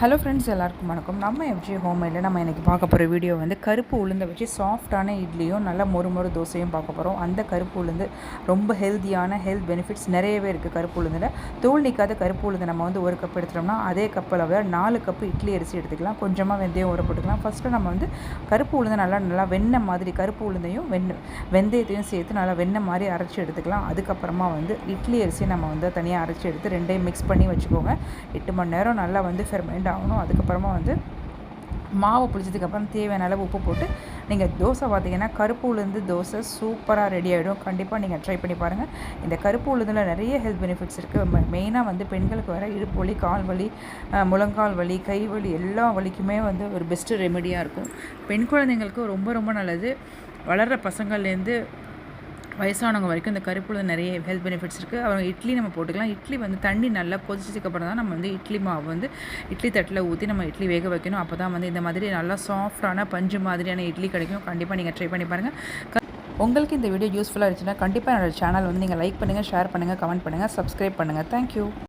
Hello friends எல்லாருக்கும் வணக்கம். நம்ம எஃப்ஜி ஹோமையில் நம்ம இன்றைக்கி பார்க்க போகிற வீடியோ வந்து கருப்பு உளுந்தை வச்சு சாஃப்டான இட்லியும் நல்ல மொறு மொறு தோசையும் பார்க்க போகிறோம் அந்த கருப்பு உளுந்து ரொம்ப ஹெல்த்தியான ஹெல்த் பெனிஃபிட்ஸ் நிறையவே இருக்குது கருப்பு உளுந்தில். தோல் நிற்காத கருப்பு உளுந்து நம்ம வந்து ஒரு கப் எடுத்துட்டோம்னா அதே கப்பில் விட நாலு கப்பு இட்லி அரிசி எடுத்துக்கலாம். கொஞ்சமாக வெந்தயம் ஊற போட்டுக்கலாம். ஃபஸ்ட்டு நம்ம வந்து கருப்பு உளுந்தை நல்லா நல்லா வெண்ணெய் மாதிரி கருப்பு உளுந்தையும் வெண் வெந்தயத்தையும் சேர்த்து நல்லா வெண்ணெய் மாதிரி அரைச்சி எடுத்துக்கலாம். அதுக்கப்புறமா வந்து இட்லி அரிசி நம்ம வந்து தனியாக அரைச்சி எடுத்து ரெண்டையும் மிக்ஸ் பண்ணி வச்சுக்கோங்க. எட்டு மணி நேரம் நல்லா வந்து ஃபெர்மெண்ட் ஆகணும். அதுக்கப்புறமா வந்து மாவு புளிச்சதுக்கப்புறம் தேவையான அளவு உப்பு போட்டு நீங்கள் தோசை பார்த்தீங்கன்னா கருப்பு உளுந்து தோசை சூப்பராக ரெடி ஆகிடும் கண்டிப்பாக நீங்கள் ட்ரை பண்ணி பாருங்கள் இந்த கருப்பு உளுந்தில் நிறைய ஹெல்த் பெனிஃபிட்ஸ் இருக்குது மெயினாக வந்து பெண்களுக்கு வர இடுப்பு வலி கால் வலி முழங்கால் வலி கை வலி எல்லா வலிக்குமே வந்து ஒரு பெஸ்ட்டு ரெமெடியாக இருக்கும். பெண் குழந்தைங்களுக்கு ரொம்ப ரொம்ப நல்லது. வளர்கிற பசங்கள்லேருந்து வயசானவங்க வரைக்கும் இந்த கருப்புல நிறைய ஹெல்த் பெனிஃபிட்ஸ் இருக்குது அப்புறம் இட்லி நம்ம போட்டுக்கலாம். இட்லி வந்து தண்ணி நல்லா கொதிச்சதுக்கப்புறம் தான் நம்ம வந்து இட்லி மாவு வந்து இட்லி தட்டில் ஊற்றி நம்ம இட்லி வேக வைக்கணும். அப்போ தான் வந்து இந்த மாதிரி நல்லா சாஃப்டான பஞ்சு மாதிரியான இட்லி கிடைக்கும். கண்டிப்பாக நீங்கள் ட்ரை பண்ணி பாருங்கள் க- உங்களுக்கு இந்த வீடியோ யூஸ்ஃபுல்லாக இருந்துச்சுன்னா கண்டிப்பாக என்னோடய சேனல் வந்து நீங்கள் லைக் பண்ணுங்கள் ஷேர் பண்ணுங்கள் கமெண்ட் பண்ணுங்கள் சப்ஸ்கிரைப் பண்ணுங்கள் தேங்க்யூ